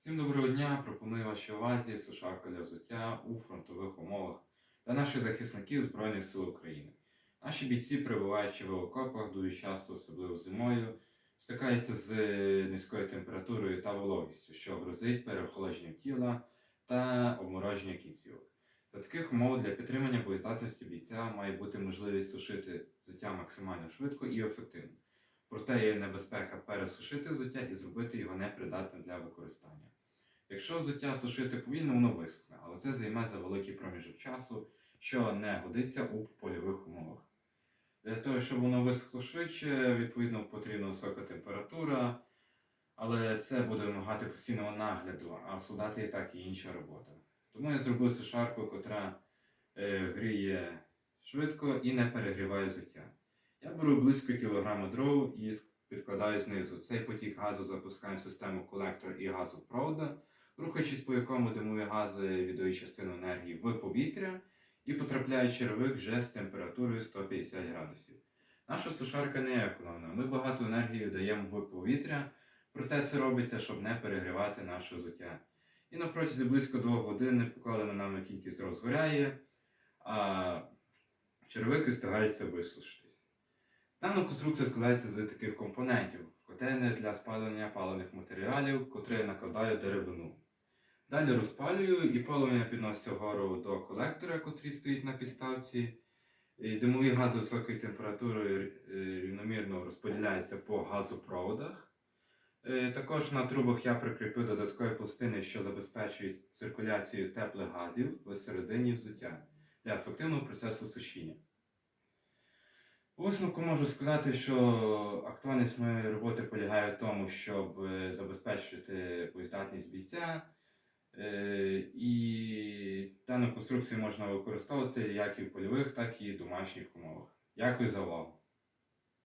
Всім доброго дня! Пропоную вашій увазі сушарка для взуття у фронтових умовах для наших захисників Збройних сил України. Наші бійці, перебуваючи в окопах, дуже часто, особливо зимою, стикаються з низькою температурою та вологістю, що грозить переохолодженням тіла та обмороження кінцівок. За таких умов для підтримання боєздатності бійця має бути можливість сушити взуття максимально швидко і ефективно. Проте є небезпека пересушити взуття і зробити його непридатним для використання. Якщо взуття сушити повільно, воно висохне, але це займе за великий проміжок часу, що не годиться у польових умовах. Для того, щоб воно висохло швидше, відповідно потрібна висока температура, але це буде вимагати постійного нагляду, а в солдата і так і інша робота. Тому я зробив сушарку, котра е, гріє швидко і не перегріває взуття. Я беру близько кілограма дров і підкладаю знизу. Цей потік газу запускаємо в систему колектор і газопровода, рухаючись по якому димові гази віддають частину енергії в повітря і потрапляє червик вже з температурою 150 градусів. Наша сушарка не економна. Ми багато енергії даємо в повітря, проте це робиться, щоб не перегрівати наше взуття. І на протязі близько 2 годин покладена нами кількість дров згоряє, а червики встигаються висушитись. Дана конструкція складається з таких компонентів: котельня для спалення паливних матеріалів, котрі накладаю деревину. Далі розпалюю і полум'я підноситься вгору до колектора, котрий стоїть на підставці. І Димові гази високої температури е, рівномірно розподіляються по газопроводах. Е, Також на трубах я прикріпив додаткові пластини, що забезпечують циркуляцію теплих газів всередині взуття для ефективного процесу сушіння. Висновку можу сказати, що актуальність моєї роботи полягає в тому, щоб е, забезпечити боєздатність бійця. Е, І дану конструкцію можна використовувати як і в польових, так і в домашніх умовах. Дякую за увагу.